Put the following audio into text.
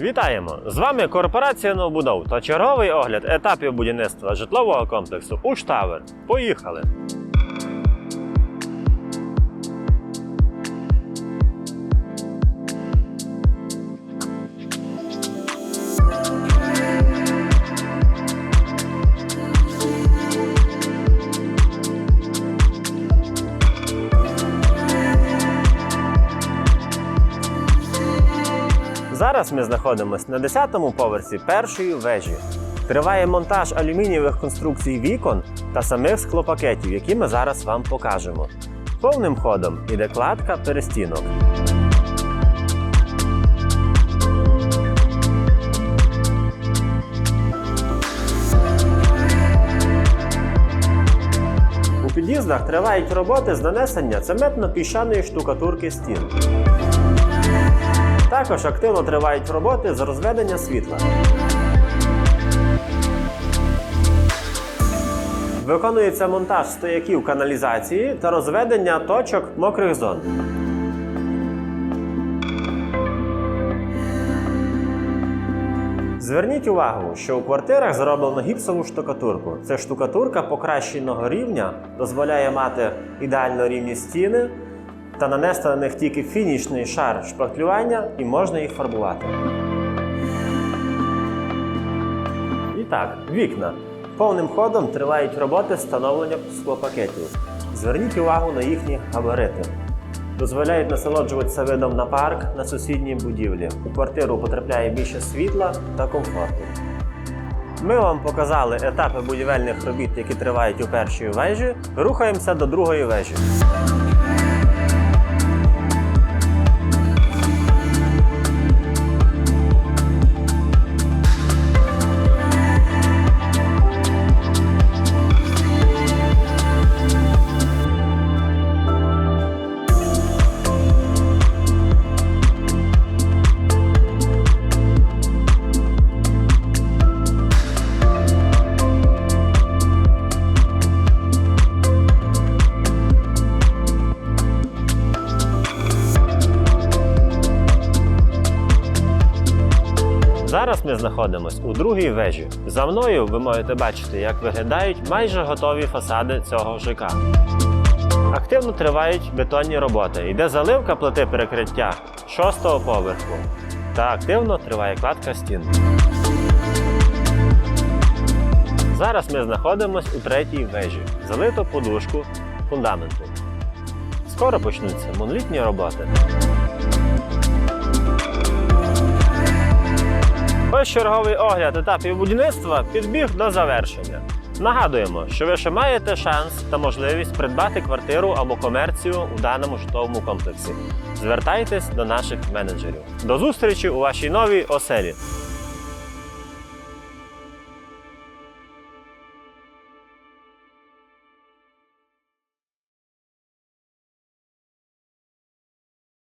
Вітаємо! З вами корпорація Новбудов та черговий огляд етапів будівництва житлового комплексу Уштавер. Поїхали! Зараз ми знаходимося на 10-му поверсі першої вежі. Триває монтаж алюмінієвих конструкцій вікон та самих склопакетів, які ми зараз вам покажемо. Повним ходом іде кладка перестінок. У під'їздах тривають роботи з нанесення цементно-піщаної штукатурки стін. Також активно тривають роботи з розведення світла. Виконується монтаж стояків каналізації та розведення точок мокрих зон. Зверніть увагу, що у квартирах зроблено гіпсову штукатурку. Це штукатурка покращеного рівня дозволяє мати ідеально рівні стіни та нанести на них тільки фінішний шар шпаклювання і можна їх фарбувати. І так, вікна. Повним ходом тривають роботи встановлення склопакетів. Зверніть увагу на їхні габарити. Дозволяють насолоджуватися видом на парк на сусідній будівлі. У квартиру потрапляє більше світла та комфорту. Ми вам показали етапи будівельних робіт, які тривають у першій вежі. Рухаємося до другої вежі. Зараз ми знаходимося у другій вежі. За мною ви можете бачити, як виглядають майже готові фасади цього ЖК. Активно тривають бетонні роботи. Йде заливка плити перекриття шостого поверху. Та активно триває кладка стін. Зараз ми знаходимося у третій вежі. Залито подушку фундаменту. Скоро почнуться монолітні роботи. Ось черговий огляд етапів будівництва підбіг до завершення. Нагадуємо, що ви ще маєте шанс та можливість придбати квартиру або комерцію у даному житловому комплексі. Звертайтесь до наших менеджерів. До зустрічі у вашій новій оселі.